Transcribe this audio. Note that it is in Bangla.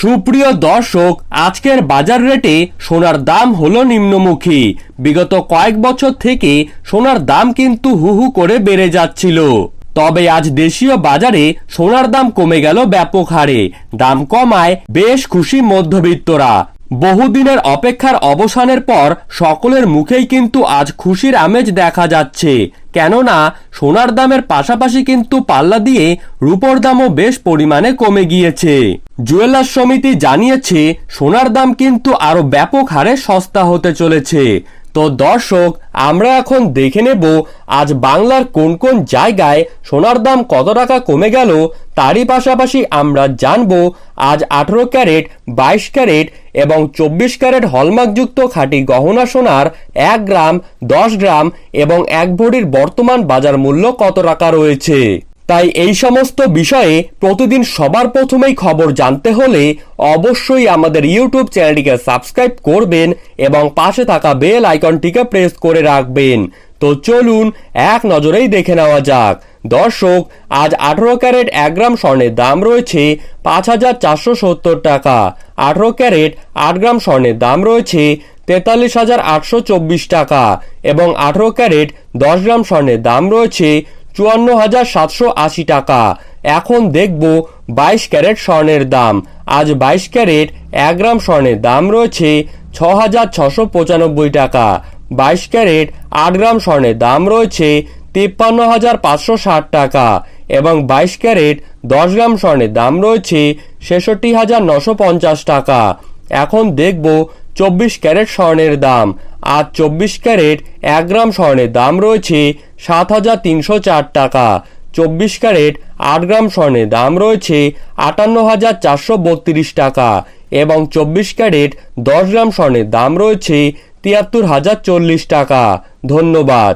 সুপ্রিয় দর্শক, আজকের বাজার রেটে সোনার দাম হলো নিম্নমুখী। বিগত কয়েক বছর থেকে সোনার দাম কিন্তু হুহু করে বেড়ে যাচ্ছিল। তবে আজ দেশীয় বাজারে সোনার দাম কমে গেল ব্যাপক হারে। দাম কমায় বেশ খুশি মধ্যবিত্তরা। বহুদিনের অপেক্ষার অবসানের পর সকলের মুখেই কিন্তু আজ খুশির আমেজ দেখা যাচ্ছে। কেননা, সোনার দামের পাশাপাশি কিন্তু পাল্লা দিয়ে রূপোর দামও বেশ পরিমাণে কমে গিয়েছে। জুয়েলার সমিতি জানিয়েছে, সোনার দাম কিন্তু আরও ব্যাপক হারে সস্তা হতে চলেছে। তো দর্শক, আমরা এখন দেখে নেব আজ বাংলার কোন কোন জায়গায় সোনার দাম কত টাকা কমে গেল, তারই পাশাপাশি আমরা জানব আজ আঠেরো ক্যারেট, বাইশ ক্যারেট এবং চব্বিশ ক্যারেট হলমার্কযুক্ত খাঁটি গহনা সোনার এক গ্রাম, দশ গ্রাম এবং এক ভরির বর্তমান বাজার মূল্য কত টাকা রয়েছে। তাই এই সমস্ত বিষয়ে প্রতিদিন সবার প্রথমেই খবর জানতে হলে অবশ্যই আমাদের ইউটিউব চ্যানেলটিকে সাবস্ক্রাইব করবেন এবং পাশে থাকা বেল আইকনটিকে প্রেস করে রাখবেন। তো চলুন এক নজরেই দেখে নেওয়া যাক। দর্শক, আজ আঠারো ক্যারেট এক গ্রাম স্বর্ণের দাম রয়েছে পাঁচ হাজার চারশো সত্তর টাকা। আঠারো ক্যারেট আট গ্রাম স্বর্ণের দাম রয়েছে তেতাল্লিশ হাজার আটশো চব্বিশ টাকা এবং আঠারো ক্যারেট দশ গ্রাম স্বর্ণের দাম রয়েছে চুয়ান্ন হাজার সাতশো আশি টাকা। এখন দেখব বাইশ ক্যারেট স্বর্ণের দাম। আজ বাইশ ক্যারেট এক গ্রাম স্বর্ণের দাম রয়েছে ছ হাজার ছশো পঁচানব্বই টাকা। বাইশ ক্যারেট আট গ্রাম স্বর্ণের দাম রয়েছে তিপ্পান্ন হাজার পাঁচশো ষাট টাকা। এবং বাইশ ক্যারেট দশ গ্রাম স্বর্ণের দাম রয়েছে ছেষট্টি হাজার নশো পঞ্চাশ টাকা। এখন দেখব চব্বিশ ক্যারেট স্বর্ণের দাম। আর চব্বিশ ক্যারেট এক গ্রাম স্বর্ণের দাম রয়েছে সাত হাজার তিনশো চার টাকা। চব্বিশ ক্যারেট আট গ্রাম স্বর্ণের দাম রয়েছে আটান্ন হাজার চারশো বত্রিশ টাকা। এবং চব্বিশ ক্যারেট দশ গ্রাম স্বর্ণের দাম রয়েছে তিয়াত্তর হাজার চল্লিশ টাকা। ধন্যবাদ।